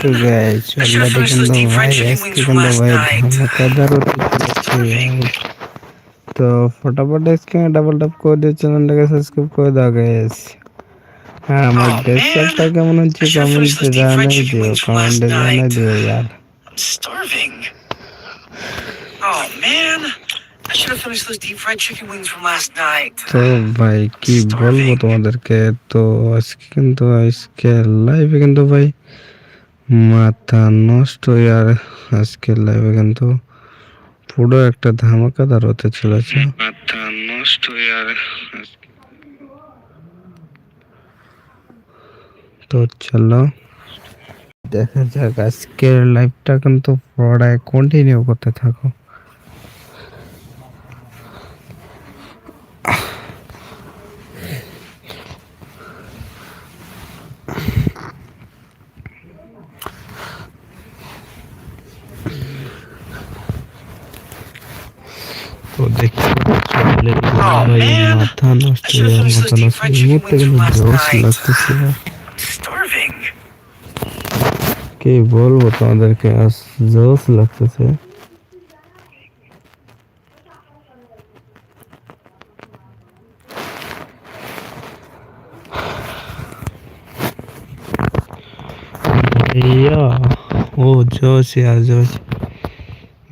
তো guys already কিন্তু ভাই আজকে কিন্তু ভাই ধামাকাদার হতে চলেছে তো ফটাফট স্ক্রিনে ডাবল ট্যাপ করে দিয়ে চ্যানেলটাকে সাবস্ক্রাইব করে দাও গাইস হ্যাঁ আমার ডেস্কটপটা কেমন হচ্ছে কমেন্টে জানাই দিও কমেন্টে জানাই দিও यार I'm starving. Oh man, I should have finished those deep fried chicken wings from last night. তো ভাই কি বলব তোমাদেরকে তো আজকে কিন্তু আজকে লাইভে কিন্তু ভাই মাথা নষ্ট আর আজকের লাইভে কিন্তু পুরো একটা ধামাকাদার হতে চলেছে মাথা নষ্ট আর তো চলো। দেখা যাক আজকের লাইভটা কিন্তু পড়ায় কন্টিনিউ করতে থাকো তো দেখতে পাচ্ছ already ভাই মাথা নষ্ট হয়ে মাথা নষ্ট এই মুহূর্তে কিন্তু জোশ লাগতেছে Starving. কি বলব তোমাদেরকে আজ জোশ লাগতেছে भैया ও জোশ ইয়ার জোশ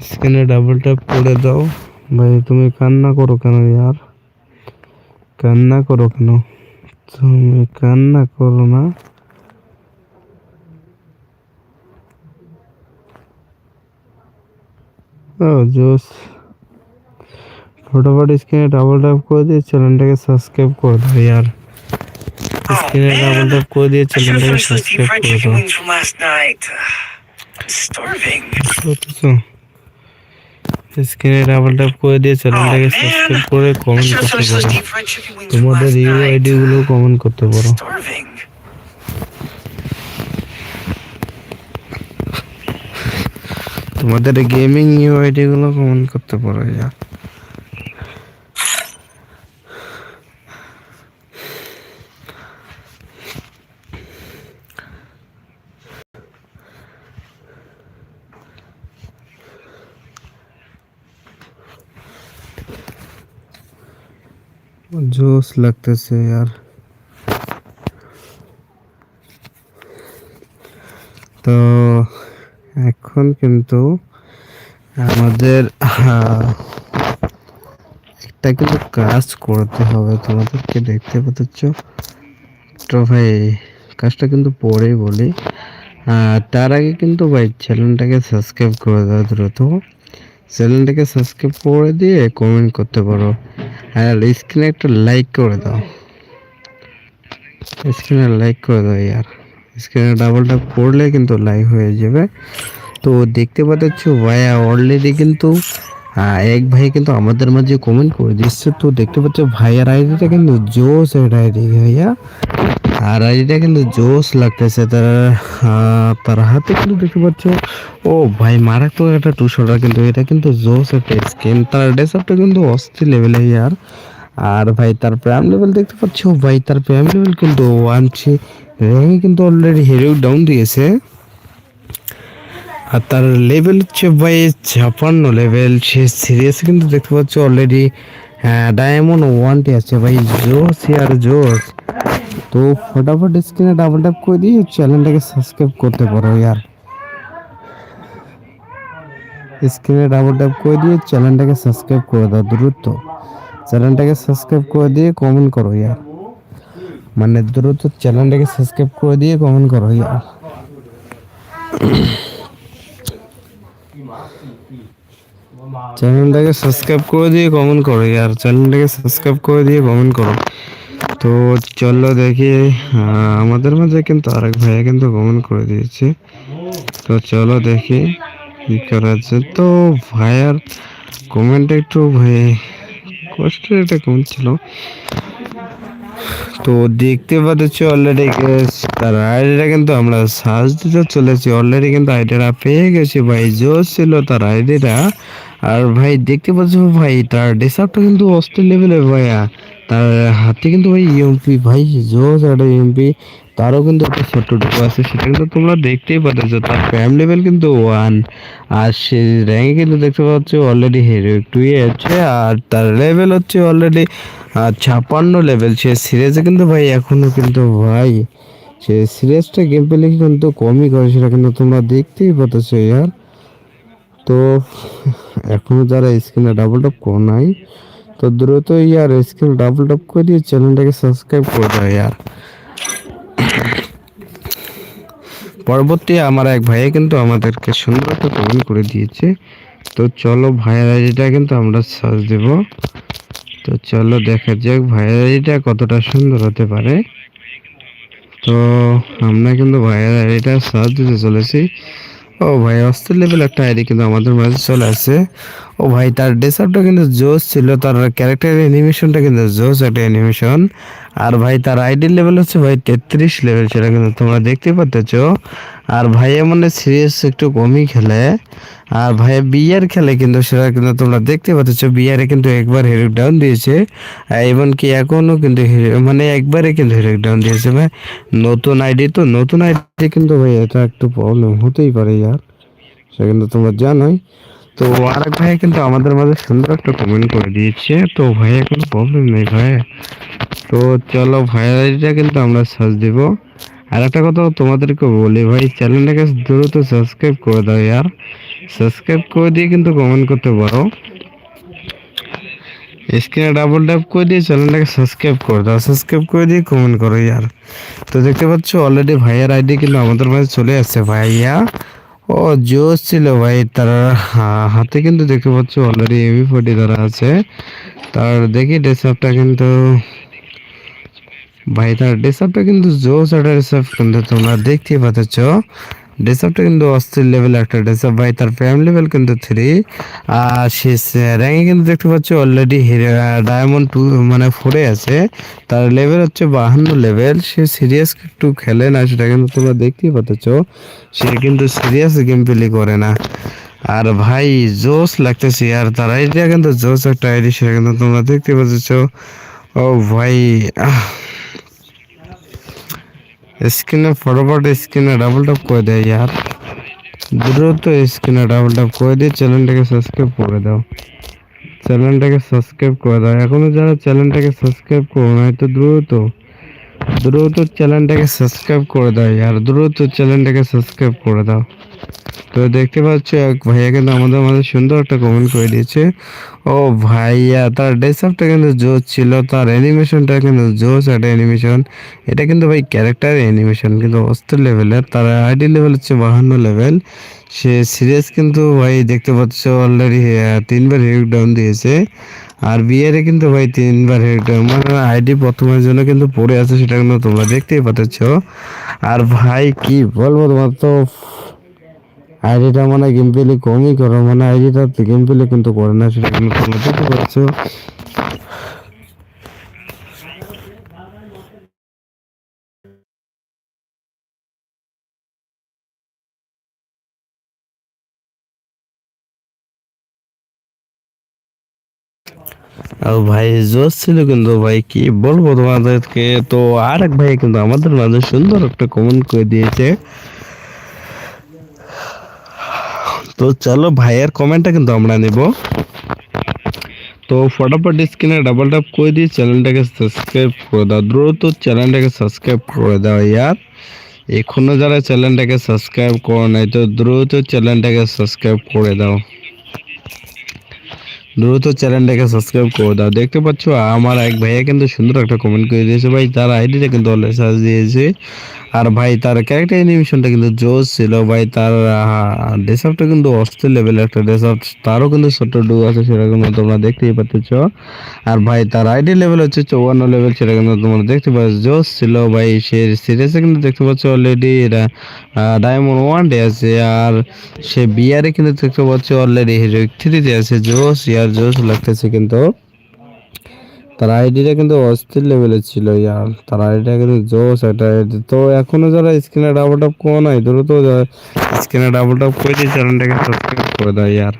স্ক্রিনে ডাবল ট্যাপ করে দাও ভাই তুমি কান্না করো কেন ইয়ার কান্না করো কেন? তুমি কান্না করো না। জোস। ফটোফট স্ক্রিনে ডাবল ট্যাপ করে দিয়ে চ্যানেলটাকে সাবস্ক্রাইব করে দাও ইয়ার। স্ক্রিনে ডাবল ট্যাপ করে দিয়ে চ্যানেলটাকে সাবস্ক্রাইব করে দাও wings from last night. I'm starving. বুঝতেছো স্ক্রিনে ডাবল ট্যাপ করে দিয়ে চ্যানেলটাকে সাবস্ক্রাইব করে কমেন্ট করতে পারো। তোমাদের ইউ. আইডি গুলো কমেন্ট করতে পারো। তোমাদের গেমিং ইউ আইডি গুলো কমেন্ট করতে পারো ইয়ার জোস লাগতেছে यार তো এখন কিন্তু আমাদের একটা কিন্তু কাজ করতে হবে। তোমাদেরকে দেখতে পাচ্ছ। তো ভাই, কাজটা কিন্তু পরেই বলি। তার আগে কিন্তু ভাই, চ্যানেলটাকে সাবস্ক্রাইব করে দাও দ্রুত। চ্যানেলটাকে সাবস্ক্রাইব করে দিয়ে কমেন্ট করতে পারো। আর স্ক্রিনে একটা লাইক করে দাও। স্ক্রিনে লাইক করে দাও ইয়ার। স্ক্রিনে ডাবল ট্যাপ করলে কিন্তু লাইক হয়ে যাবে। তো দেখতে পাচ্ছ, ভাইয়া অলরেডি কিন্তু এক ভাই কিন্তু আমাদের মাঝে কমেন্ট করে দিচ্ছে। তো দেখতে পাচ্ছ, ভাইয়ার আইডিটা কিন্তু জোস এর আইডি ভাইয়া। আর আইডিটা কিন্তু জোস লাগতেছে, তার তার হাতে কিন্তু দেখতে পাচ্ছ। ও ভাই, মারাত্মক একটা টু শোল্ডার কিন্তু, এটা কিন্তু জোস একটা স্কিন তার ডেসআপটা কিন্তু অস্থির লেভেলে ইয়ার। আর ভাই, তার প্রাইম লেভেল দেখতে পাচ্ছ? ভাই, তার প্রাইম লেভেল কিন্তু ওয়ান থ্রি র্যাঙ্ক কিন্তু অলরেডি হিরো ডাউন দিয়েছে। আর তার লেভেল হচ্ছে ভাই ছাপান্ন লেভেল সে সিরিয়াস কিন্তু দেখতে পাচ্ছ অলরেডি হ্যাঁ ডায়মন্ড ওয়ানটি আছে। ভাই জোস ইয়ার জোস তো ফটাফট স্ক্রিনে ডাবল ট্যাপ করে দিয়ে চ্যানেলটাকে সাবস্ক্রাইব করতে পারো ইয়ার স্ক্রিনে ডাবল ট্যাপ করে দিয়ে চ্যানেলটাকে সাবস্ক্রাইব করে দাও দ্রুত চ্যানেলটাকে সাবস্ক্রাইব করে দিয়ে কমেন্ট করো ইয়ার মানে দ্রুত চ্যানেলটাকে সাবস্ক্রাইব করে দিয়ে কমেন্ট করো ইয়ার চ্যানেলটাকে সাবস্ক্রাইব করে দিয়ে কমেন্ট করো ইয়ার চ্যানেলটাকে সাবস্ক্রাইব করে দিয়ে কমেন্ট করো তো চলো দেখি আমাদের মাঝে কিন্তু আরেক ভাইয়া কিন্তু কমেন্ট করে দিয়েছে। তো চলো দেখি কি করা যায়। তো ভাইয়ার কমেন্ট একটু ভাই, কষ্টের একটা কমেন্ট ছিল। তো দেখতে পাচ্ছ অলরেডি তার আইডিটা কিন্তু আমরা সার্চ দিতে চলেছি। অলরেডি কিন্তু আইডিটা পেয়ে গেছি ভাই, জোর ছিল তার আইডিটা আর ভাই, দেখতে পাচ্ছ ভাই, তার ডেসাপটা কিন্তু অস্ট্রেল লেভেলের ভাইয়া। তার হাতে কিন্তু ভাই ইএমপি ভাই জোস একটা ইএমপি তারও কিন্তু একটা ছোট্ট ডুবো আছে, সেটা কিন্তু তোমরা দেখতেই পাচ্ছ তার প্যাম লেভেল কিন্তু ওয়ান আর সে র্যাঙ্কে কিন্তু দেখতে পাচ্ছ অলরেডি হিরো টুয়ে আছে, আর তার লেভেল হচ্ছে অলরেডি ছাপ্পান্ন লেভেল সে সিরিজে কিন্তু ভাই এখনও কিন্তু ভাই, সে সিরিজটা গেম পেলে কিন্তু কমই করে, সেটা কিন্তু তোমরা দেখতেই পাচ্ছ ইয়ার। তো এখনও যারা স্ক্রিনে ডাবল টপ করে নাই, তো দ্রুত ইয়ার স্ক্রিন ডাবল টপ করে দিয়ে চ্যানেলটাকে সাবস্ক্রাইব করে দাও ইয়ার। পরবর্তী আমার এক ভাইয়ে কিন্তু আমাদেরকে সুন্দর একটা কমেন্ট করে দিয়েছে। তো চলো ভাইয়ের আইডিটা কিন্তু আমরা সার্চ দেব। তো চলো দেখা যাক ভাইয়ের আইডিটা কতটা সুন্দর হতে পারে। তো আমরা কিন্তু ভাইয়ের আইডিটা সার্চ দিতে চলেছি। ও ভাই অস্ত্র লেভেল একটা আইডি কিন্তু আমাদের মাঝে চলে আসে ও ভাই, তার ডেসার্টটা কিন্তু জোস ছিল, তার ক্যারেক্টার অ্যানিমেশনটা কিন্তু জোস একটা অ্যানিমেশন আর ভাই তার আইডি লেভেল হচ্ছে ভাই তেত্রিশ লেভেল সেটা কিন্তু তোমরা দেখতে পাচ্ছ আর ভাই মানে সিরিয়াস একটু কমই খেলে। আর ভাই বিয়ার খেলে কিন্তু, সেটা কিন্তু তোমরা দেখতে পাচ্ছ বিয়ারে কিন্তু একবার হেরিক ডাউন দিয়েছে। এমনকি এখনও কিন্তু মানে একবারে কিন্তু হেরিক ডাউন দিয়েছে ভাই। নতুন আইডি তো, নতুন আইডি কিন্তু ভাই এটা একটু প্রবলেম হতেই পারে ইয়ার। সেটা কিন্তু তোমরা জানোই। তো আরেক ভাই কিন্তু আমাদের মাঝে সুন্দর একটা কমেন্ট করে দিয়েছে। তো ভাইয়া কোনো প্রবলেম নেই ভাই। তো চলো ভাইয়ের আইডিটা কিন্তু আমরা সার্চ দিব। আর একটা কথা তোমাদেরকে বলি ভাই চ্যানেলটাকে দ্রুত সাবস্ক্রাইব করে দাও ইয়ার সাবস্ক্রাইব করে দিয়ে কিন্তু কমেন্ট করতে পারো। স্ক্রিনে ডাবল ট্যাপ করে দিয়ে চ্যানেলটাকে সাবস্ক্রাইব করে দাও। সাবস্ক্রাইব করে দিয়ে কমেন্ট করো ইয়ার তো দেখতে পাচ্ছ অলরেডি ভাইয়ার আইডি কিন্তু আমাদের মাঝে চলে আসছে ভাইয়া। ও জোস ছিল ভাই, তার হাতে কিন্তু দেখতে পাচ্ছ অলরেডি এমি ফোর্টি ধরা আছে। তার দেখি ডেসআপটা কিন্তু ভাই, তার ডেসআপটা কিন্তু জোস একটা ডেসআপ কিন্তু তোমরা দেখতেই পাচ্ছ। ডেসআপটা কিন্তু অস্থির লেভেল একটা ডেসআপ ভাই, তার প্যাম লেভেল কিন্তু থ্রি আর সে র্যাঙ্কে কিন্তু দেখতে পাচ্ছ অলরেডি ডায়মন্ড টু মানে ফোরে আছে। তার লেভেল হচ্ছে বাহান্ন লেভেল সে সিরিয়াস একটু খেলে না, সেটা কিন্তু তোমরা দেখতেই পাচ্ছ। সে কিন্তু সিরিয়াস গেম প্লে করে না। আর ভাই, জোস লাগতেছে। আর তার আইডিয়া কিন্তু জোস একটা আইডি সেটা কিন্তু তোমরা দেখতে পাচ্ছ। ও ভাই, আহ। স্ক্রিনে ফরওয়ার্ড স্ক্রিনে ডাবল ট্যাপ করে দেয় ইয়ার। দ্রুত স্ক্রিনে ডাবল ট্যাপ করে দিয়ে চ্যানেলটাকে সাবস্ক্রাইব করে দাও। চ্যানেলটাকে সাবস্ক্রাইব করে দাও। এখনও যারা চ্যানেলটাকে সাবস্ক্রাইব করো না তো দ্রুত দ্রুত চ্যানেলটাকে সাবস্ক্রাইব করে দাও আর দ্রুত চ্যানেলটাকে সাবস্ক্রাইব করে দাও। তো দেখতে পাচ্ছ, এক ভাইয়া কিন্তু আমাদের মাঝে সুন্দর একটা কমেন্ট করে দিয়েছে। ও ভাইয়া, তার ডেসআপটা কিন্তু জোস ছিল, তার অ্যানিমেশনটা কিন্তু জোস একটা অ্যানিমেশন এটা কিন্তু ভাই ক্যারেক্টার অ্যানিমেশন কিন্তু অস্ত্র লেভেলের তার আইডি লেভেল হচ্ছে বাহান্ন লেভেল সে সিরিয়াস কিন্তু ভাই দেখতে পাচ্ছ অলরেডি তিনবার হেড ডাউন দিয়েছে। আর বিয়ারে কিন্তু ভাই তিনবার হেড ডাউন মানে আইডি প্রথমের জন্য কিন্তু পড়ে আছে, সেটা কিন্তু তোমরা দেখতেই পাচ্ছ। আর ভাই কি বলব তোমার তো আইডিটা মানে গেম প্লে কমই করো মানে আইডিটা গেম প্লে কিন্তু করে না সেটা তোমরা দেখতে পাচ্ছ আর ভাই জোস ছিল কিন্তু ভাই, কি বলব তোমাদেরকে? তো আর এক ভাই কিন্তু আমাদের মাঝে সুন্দর একটা কমেন্ট করে দিয়েছে। তো চলো ভাইয়ের কমেন্টটা কিন্তু আমরা নেব। তো ফটাফট স্ক্রিনে ডাবল ট্যাপ করে দিয়ে চ্যানেলটাকে সাবস্ক্রাইব করে দাও। দ্রুত চ্যানেলটাকে সাবস্ক্রাইব করে দাও ইয়ার। এখনও যারা চ্যানেলটাকে সাবস্ক্রাইব করো নাই, তো দ্রুত চ্যানেলটাকে সাবস্ক্রাইব করে দাও। দ্রুত চ্যানেলটাকে সাবস্ক্রাইব করে দাও। দেখতে পাচ্ছ, আমার এক ভাইয়া কিন্তু সুন্দর একটা কমেন্ট করে দিয়েছে। ভাই, তার আইডিটা কিন্তু অলরেডি সার্চ দিয়েছে। আর ভাই, তার ক্যারেক্টার অ্যানিমেশনটা কিন্তু জোস ছিল। ভাই, তার ডেসআপটা কিন্তু অস্থির লেভেলের একটা ডেসআপ তারও কিন্তু ছোট ডু আছে সেটা কিন্তু তোমরা দেখতেই পাচ্ছ। আর ভাই, তার আইডি লেভেল হচ্ছে চৌয়ান্ন লেভেল সেটা কিন্তু তোমরা দেখতে পাচ্ছ। জোস ছিল, ভাই, সে সিরিয়াসে কিন্তু দেখতে পাচ্ছ অলরেডি এটা ডায়মন্ড ওয়ান ডে আছে। আর সে বিয়ারে কিন্তু দেখতে পাচ্ছ অলরেডি হিরো থ্রিতে আছে। জোস ইয়ার জোস লাগতেছে কিন্তু। তার আইডিটা কিন্তু অস্থির লেভেলের ছিল ইয়ার তার আইডিটা কিন্তু জোস একটা ID তো এখনও যারা স্ক্রিনে ডাবল টপ করে নাই, দ্রুত স্ক্রিনে ডাবল টপ করে দিয়ে চ্যানেলটাকে সাবস্ক্রাইব করে দাও, ইয়ার।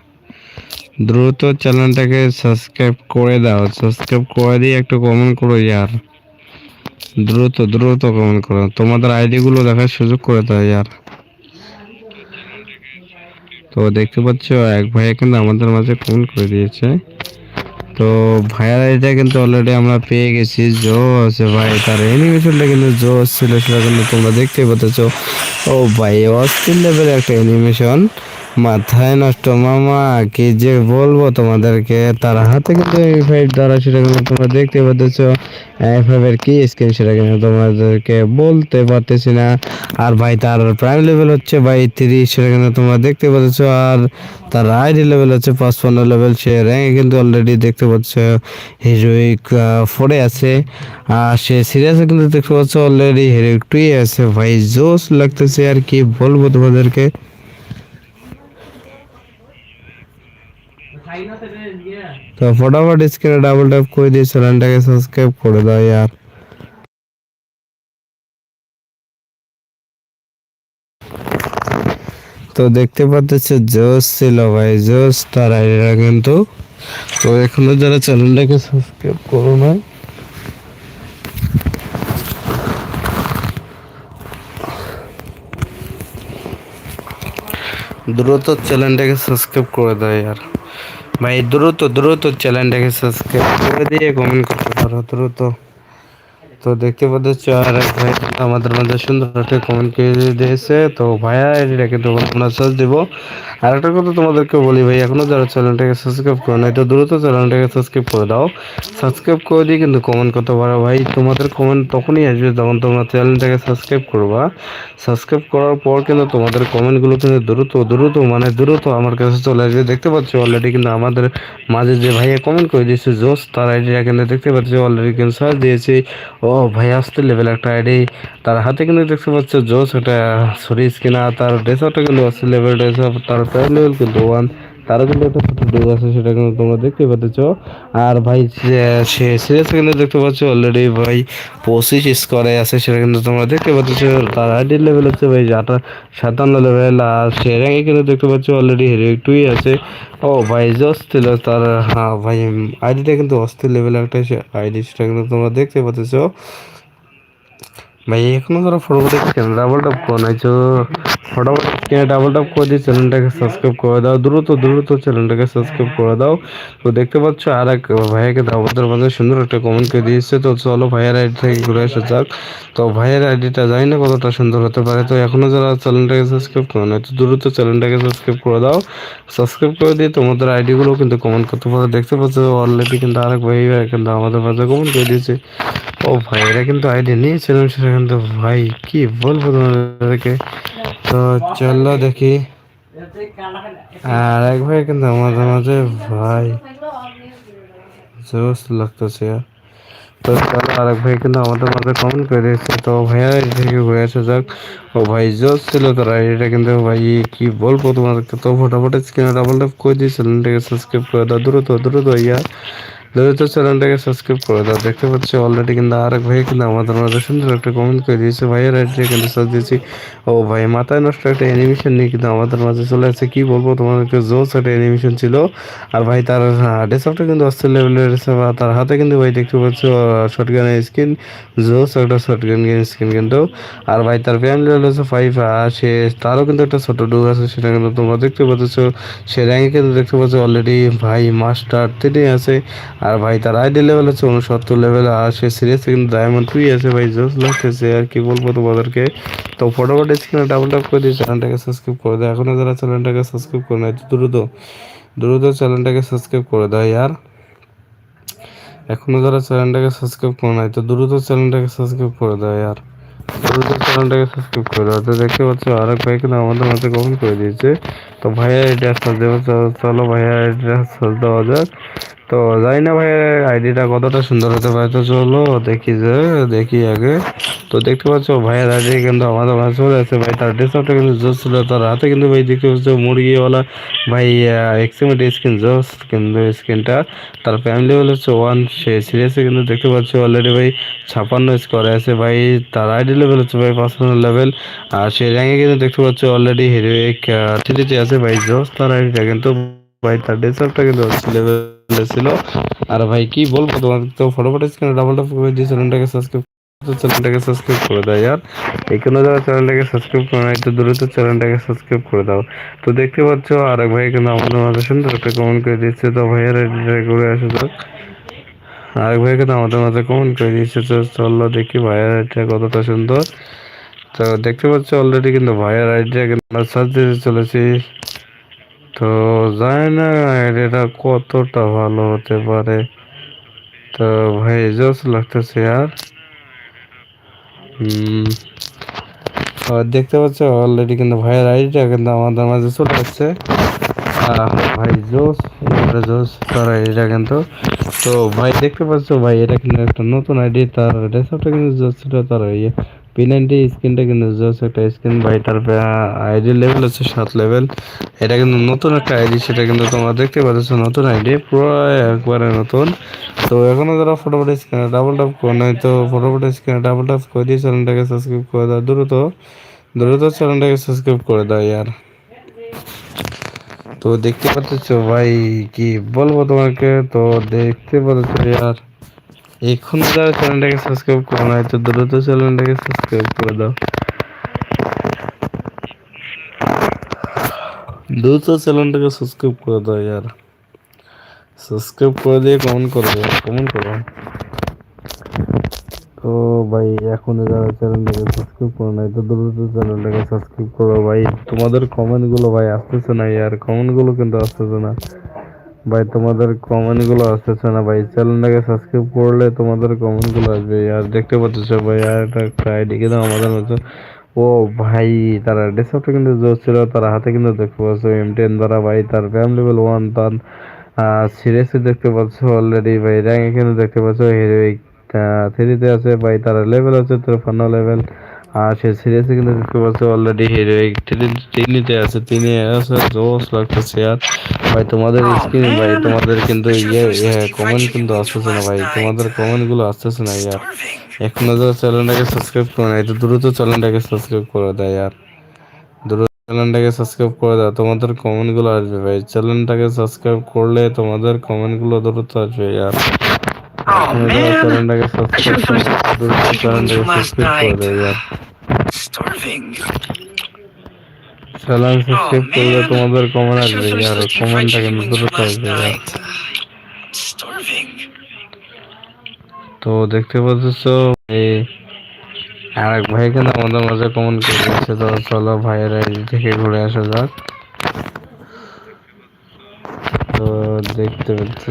দ্রুত চ্যানেলটাকে সাবস্ক্রাইব করে দাও। সাবস্ক্রাইব করে দিয়ে একটু কমেন্ট করো, ইয়ার। দ্রুত দ্রুত কমেন্ট করো। তোমাদের আইডি গুলো দেখার সুযোগ করে দাও, ইয়ার। তো দেখতে পাচ্ছ, এক ভাইয়া কিন্তু আমাদের মাঝে ফোন করে দিয়েছে। তো ভাইয়ার এটা কিন্তু অলরেডি আমরা পেয়ে গেছি। জো আছে ভাই, তার অ্যানিমেশনটা কিন্তু জো ছিল, সেটা কিন্তু তোমরা দেখতে পাচ্ছ। ও ভাই, অস্থির লেভেলের একটা অ্যানিমেশন মাথায় নষ্ট, মামা, কি যে বলব তোমাদেরকে? তার হাতে কিন্তু এম ফাইভ দ্বারা সেটা কিন্তু তোমরা দেখতে পাচ্ছ। এর কি স্ক্রিন সেটা কিন্তু তোমাদেরকে বলতে পারতেছি না। আর ভাই, তার প্রাইম লেভেল হচ্ছে ভাই তিরিশ সেটা কিন্তু তোমরা দেখতে পাচ্ছ। আর তার আইডি লেভেল হচ্ছে পাঁচপান্ন লেভেল সে র্যাঙ্কে কিন্তু অলরেডি দেখতে পাচ্ছ। হিরোইক ফোরে আছে। আর সে সিরিয়াসে কিন্তু দেখতে পাচ্ছ অলরেডি হিরোইক টুই আছে। ভাই জোস লাগতেছে আর কি বলব তোমাদেরকে। তো ফটাফট স্ক্রিনে ডাবল ট্যাপ করে দিয়ে চ্যানেলটাকে সাবস্ক্রাইব করে দাও ইয়ার। তো দেখতে পাচ্ছ জোস ছিল ভাই জোস তার আইডিটা কিন্তু। তো এখনও যারা চ্যানেলটাকে সাবস্ক্রাইব করো না দ্রুত চ্যানেলটাকে সাবস্ক্রাইব করে দাও ইয়ার। ভাই দ্রুত দ্রুত চ্যানেলটাকে সাবস্ক্রাইব করে দিয়ে কমেন্ট করতে পারো দ্রুত। তো দেখতে পাচ্ছ আর এক ভাই আমাদের মধ্যে সুন্দর একটা কমেন্ট করে দিয়েছে। তো ভাইয়া এটিটা কিন্তু আমরা সার্চ দিব। আর একটা কথা তোমাদেরকে বলি ভাই, এখনও যারা চ্যানেলটাকে সাবস্ক্রাইব করে নাই, তো দ্রুত চ্যানেলটাকে সাবস্ক্রাইব করে দাও। সাবস্ক্রাইব করে দিয়ে কিন্তু কমেন্ট করতে পারো। ভাই, তোমাদের কমেন্ট তখনই আসবে যখন তোমরা চ্যানেলটাকে সাবস্ক্রাইব করবা। সাবস্ক্রাইব করার পর কিন্তু তোমাদের কমেন্টগুলো কিন্তু দ্রুত দ্রুত মানে দ্রুত আমার কাছে চলে আসবে। দেখতে পাচ্ছ অলরেডি কিন্তু আমাদের মাঝে যে ভাইয়া কমেন্ট করে দিয়েছে জোস তার আইডিয়া কিন্তু দেখতে পাচ্ছি অলরেডি কিন্তু সার্চ দিয়েছি। ও ভাই, আসতে লেভেল একটা আইডি তার হাতে কিন্তু দেখতে পাচ্ছ জোস, এটা সরিস কিনা তার ড্রেসারটা কিন্তু আসছে লেভেল ড্রেসার তার প্রাইম লেভেল কিন্তু ওয়ান তারও কিন্তু একটা ছোট ডোজ আছে, সেটা কিন্তু তোমরা দেখতে পাচ্ছ। আর ভাই, সে- সিরিয়াস কিন্তু দেখতে পাচ্ছ অলরেডি ভাই পঁচিশ স্কোরে আছে, সেটা কিন্তু তোমরা দেখতে পাচ্ছ। তার আইডি লেভেল হচ্ছে ভাই আটা সাতান্ন লেভেল আর সে র্যাঙ্কে কিন্তু দেখতে পাচ্ছ অলরেডি হিরো টুই আছে। ও ভাই জস ছিল তার হ্যাঁ ভাই আইডিটা কিন্তু অস্থির লেভেল একটা আইডি সেটা কিন্তু তোমরা দেখতে পাচ্ছ। ভাই, এখনও যারা ফটোফট কেন ডাবল টপ করে নাই তো? ফটোফট কেন ডাবল টপ করে দিয়ে চ্যানেলটাকে সাবস্ক্রাইব করে দাও? দ্রুত দ্রুত চ্যানেলটাকে সাবস্ক্রাইব করে দাও। তো দেখতে পাচ্ছ, আর এক ভাইয়াকে দাওয়াতের মাঝে সুন্দর একটা কমেন্ট করে দিয়েছে। তো চলো ভাইয়ের আইডি থেকে ঘুরে আসা যাক। তো ভাইয়ের আইডিটা জানি না কতটা সুন্দর হতে পারে। তো এখনও যারা চ্যানেলটাকে সাবস্ক্রাইব করে নাই, তো দ্রুত চ্যানেলটাকে সাবস্ক্রাইব করে দাও। সাবস্ক্রাইব করে দিয়ে তোমাদের আইডিগুলো কিন্তু কমেন্ট করতে পারো। দেখতে পাচ্ছ অলরেডি কিন্তু আরেক ভাই কিন্তু আমাদের মাঝে কমেন্ট করে দিয়েছে। ও ভাই, এরা কিন্তু আইডিয়া নিয়েছিলাম সেটা কিন্তু ভাই, কি বলব তোমাদেরকে? তো চলো দেখি। আর এক ভাই কিন্তু আমাদের মাঝে, ভাই জোস লাগতেছে। তো চলো আর এক ভাই কিন্তু আমাদের মাঝে কমেন্ট করে দিয়েছে। তো ভাইয়া থেকে ঘুরে আসা যাক। ও ভাই জোস ছিল তোর। আইডিটা কিন্তু ভাই, কি বলব তোমাদেরকে? তো ফটাফট স্ক্রিনে ডাবল ট্যাপ করে দিয়ে চ্যানেলটাকে সাবস্ক্রাইব করে দাও। দ্রুত দ্রুত, ইয়া। দ্রুত চ্যানেলটাকে সাবস্ক্রাইব করে দাও। দেখতে পাচ্ছি অলরেডি কিন্তু আর এক ভাই কিন্তু আমাদের মাঝে সুন্দর একটা কমেন্ট করে দিয়েছে। ভাইয়ের আইডিটা কিন্তু সার্চ দিয়েছি। ও ভাই, মাথায় নষ্ট একটা অ্যানিমেশন নিয়ে কিন্তু আমাদের মাঝে চলে আসছে। কি বলব, তোমাদেরকে জোস একটা অ্যানিমেশন ছিল। আর ভাই, তার ডেসঅপটা কিন্তু অস্ত্র লেভেলের তার হাতে কিন্তু ভাই দেখতে পাচ্ছ শর্টগানের স্কিন জোস একটা শর্টগান স্কিন কিন্তু। আর ভাই, তার ফ্যামিলি লেভেল হচ্ছে ফাইভ আর সে, তারও কিন্তু একটা ছোট ডুগ আছে, সেটা কিন্তু তোমরা দেখতে পাচ্ছ। সে র্যাঙ্কে কিন্তু দেখতে পাচ্ছ অলরেডি ভাই মাস্টার তিনই আছে। আর ভাই তার আইডি লেভেল হচ্ছে উনসত্তর লেভেল আর সে সিরিয়াস কিন্তু ডায়মন্ড টুই আছে ভাই জোস লাগতেছে। আর কি বলব তোমাদেরকে? তো ফটোফট স্ক্রিনে ডাবল টাপ করে দিয়ে চ্যানেলটাকে সাবস্ক্রাইব করে দেয় এখনও যারা চ্যানেলটাকে সাবস্ক্রাইব করে নেয় দ্রুত দ্রুত চ্যানেলটাকে সাবস্ক্রাইব করে দেয় আর এখনও যারা চ্যানেলটাকে সাবস্ক্রাইব করে নাই, তো দ্রুত চ্যানেলটাকে সাবস্ক্রাইব করে দেয় আর দ্রুত চ্যানেলটাকে সাবস্ক্রাইব করে দাও। তো দেখতে পাচ্ছ, আরেক ভাই কিন্তু আমাদের মাঝে কমেন্ট করে দিয়েছে। তো ভাইয়া দেবো চলো ভাইয়া, এটা দেওয়া যাক। তো জানি না ভাই, আইডিটা কতটা সুন্দর হতে পারে। তো চলো দেখি যে, দেখি আগে। তো দেখতে পাচ্ছ, ভাইয়ের আইডি কিন্তু আমাদের মাঝে চলে আসছে। ভাই, তার ড্রেসআপটা কিন্তু জোস ছিল, তার হাতে কিন্তু ভাই দেখতে পাচ্ছ, মুরগিওয়ালা। ভাই এক্সিমেট স্কিন জোস কিন্তু স্কিনটা তার ফ্যামিলি হলো হচ্ছে ওয়ান সে সিরিয়াসে কিন্তু দেখতে পাচ্ছ অলরেডি ভাই ছাপান্ন স্কোরে আছে। ভাই, তার আইডি লেভেল হচ্ছে ভাই পার্সোনাল লেভেল আর সে র্যাঙ্কে কিন্তু দেখতে পাচ্ছ অলরেডি হিরোইক থ্রিতে আছে। ভাই জোস তার আইডিটা কিন্তু ভাই, তার ডেসারটা কিন্তু লেভেলে ছিল। আর ভাই, কি বলব তোমার? তো ফটোফট স্ক্রিনে ডাবল ট্যাপ করে দিয়ে চ্যানেলটাকে সাবস্ক্রাইব চ্যানেলটাকে সাবস্ক্রাইব করে দাও এই কোনো যারা চ্যানেলটাকে সাবস্ক্রাইব করে না একটু দ্রুত চ্যানেলটাকে সাবস্ক্রাইব করে দাও। তো দেখতে পাচ্ছ আর এক ভাই কিন্তু আমাদের মাঝে সুন্দর একটা কমেন্ট করে দিচ্ছে। তো ভাইয়ের আইডিটা করে আসে যাক আরেক ভাই কিন্তু আমাদের মাঝে কমেন্ট করে দিচ্ছে। তো চলো দেখি ভাইয়ের আইডিটা কতটা সুন্দর। তো দেখতে পাচ্ছ অলরেডি কিন্তু ভাইয়ের আইডিটা কিন্তু সার্চ দিতে চলেছি। তো জানি না এটা কতটা ভালো হতে পারে। তো ভাই জোস লাগতেছে আর? দেখতে পাচ্ছ অলরেডি কিন্তু ভাইয়ের আইডিটা কিন্তু আমাদের মাঝে চলে আসছে। ভাই জোস জোস তার আইডিটা কিন্তু। তো ভাই, দেখতে পাচ্ছ, ভাই, এটা কিন্তু একটা নতুন আইডি, তার ডেস্কটপটা কিন্তু জোস ছিল, তার ইয়ে পি নাইনটি স্ক্রিনটা কিন্তু জোস একটা স্ক্রিন ভাই তার আইডি লেভেল হচ্ছে সাত লেভেল এটা কিন্তু নতুন একটা আইডি সেটা কিন্তু তোমরা দেখতে পাচ্ছ নতুন আইডি পুরো একবারে নতুন। তো এখনও যারা ফটোফট স্ক্রিনে ডাবল টাপ করে নাই, তো ফটোফট স্ক্রিনে ডাবল টাপ করে দিয়ে চ্যানেলটাকে সাবস্ক্রাইব করে দাও, দ্রুত দ্রুত চ্যানেলটাকে সাবস্ক্রাইব করে দাও ইয়ার। তো দেখতে পাচ্ছ ভাই, কি বলব তোমাকে? তো দেখতে পাচ্ছ ইয়ার। এখন যারা চ্যানেলটাকে সাবস্ক্রাইব করো নাই, তো দ্রুত চ্যানেলটাকে সাবস্ক্রাইব করে দাও। দ্রুত চ্যানেলটাকে সাবস্ক্রাইব করে দাও ইয়ার। সাবস্ক্রাইব করে দিয়ে কমেন্ট করো কমেন্ট করো। তো ভাই, এখন যারা চ্যানেলটাকে সাবস্ক্রাইব করো নাই, তো দ্রুত চ্যানেলটাকে সাবস্ক্রাইব করো ভাই। তোমাদের কমেন্টগুলো ভাই আসতেছে না ইয়ার কমেন্টগুলো কিন্তু আসতেছে না। ভাই, তোমাদের কমেন্টগুলো আসতেছে না ভাই। চ্যানেলটাকে সাবস্ক্রাইব করলে তোমাদের কমেন্টগুলো আসবে। আর দেখতে পাচ্ছ ভাই, আর একটা আইডি কিন্তু আমাদের মতো। ও ভাই, তার ডেস্কটপটা কিন্তু জোর ছিল, তার হাতে কিন্তু দেখতে পাচ্ছ এম টেন দ্বারা ভাই, তার ব্যাম লেভেল ওয়ান তার সিরিয়াসে দেখতে পাচ্ছ অলরেডি ভাই র্যাঙ্ক কিন্তু দেখতে পাচ্ছ। হিরোইক থ্রিতে আছে ভাই, তার লেভেল আছে তোর লেভেল আর সে সিরিয়াসে কিন্তু দেখতে পাচ্ছ অলরেডি হিরোইক তিনতে আছে, তিনি আছে জোস লাগতেছে আর ভাই, তোমাদের স্ক্রিন ভাই, তোমাদের কিন্তু ইয়ে finished ইয়ে কমেন্ট কিন্তু আসতেছে না, ভাই। তোমাদের কমেন্টগুলো আসতেছে না, ইয়ার. এখনও যারা চ্যানেলটাকে সাবস্ক্রাইব করে না একটু দ্রুত চ্যানেলটাকে সাবস্ক্রাইব করে দেয় আর দ্রুত চ্যানেলটাকে সাবস্ক্রাইব করে দাও, তোমাদের কমেন্টগুলো আসবে, ভাই। চ্যানেলটাকে সাবস্ক্রাইব করলে তোমাদের কমেন্টগুলো দ্রুত আসবে আর Oh man. I wings from last night. Starving. Oh subscribe করলে. তোমাদের আসবে আর কমেন্টটা কিন্তু দ্রুত আসবে. তো দেখতে পাচ্ছ এই আর এক ভাই কিন্তু আমাদের মাঝে কমেন্ট করে দিচ্ছে তো চলো ভাইয়ের থেকে ঘুরে আসা যাক তো দেখতে পাচ্ছ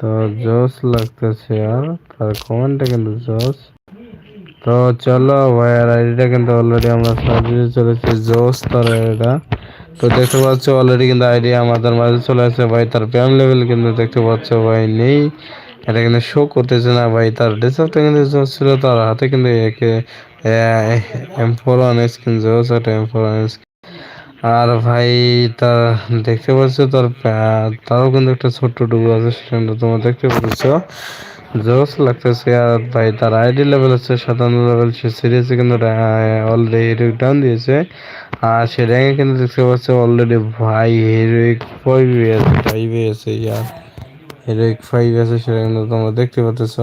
তো জোস লাগতেছে আর, তার কমেন্টটা কিন্তু জোস তো চলো ভাইয়ের আইডিটা কিন্তু অলরেডি আমরা সাজিয়ে চলেছি জোস তার এটা তো দেখতে পাচ্ছ অলরেডি কিন্তু আইডি আমাদের মাঝে চলে আসছে। ভাই, তার প্যাম লেভেল কিন্তু দেখতে পাচ্ছ ভাই নেই। এটা কিন্তু শো করতেছে না ভাই, তার ডেসআপটা কিন্তু জোস ছিল, তার হাতে কিন্তু একে এম ফোর ওয়ান স্ক্রিন জোস একটা এম ফোর ওয়ান আর ভাই, তার দেখতে পাচ্ছ, তার তারও কিন্তু একটা ছোট্ট ডুবো আছে, সেটা তোমরা দেখতে পাচ্ছ। জোস লাগতেছে, আর ভাই, তার আইডি লেভেল হচ্ছে সাতান্ন লেভেল সে সিরিয়াসে কিন্তু অলরেডি ডাউন দিয়েছে। আর সে র্যাঙ্কে কিন্তু দেখতে পাচ্ছে অলরেডি ভাই হিরোইক ফাইভ আছে ফাইভে আছে, ইয়ার। হিরোইক ফাইভ আছে, সেটা কিন্তু তোমরা দেখতে পাচ্ছ।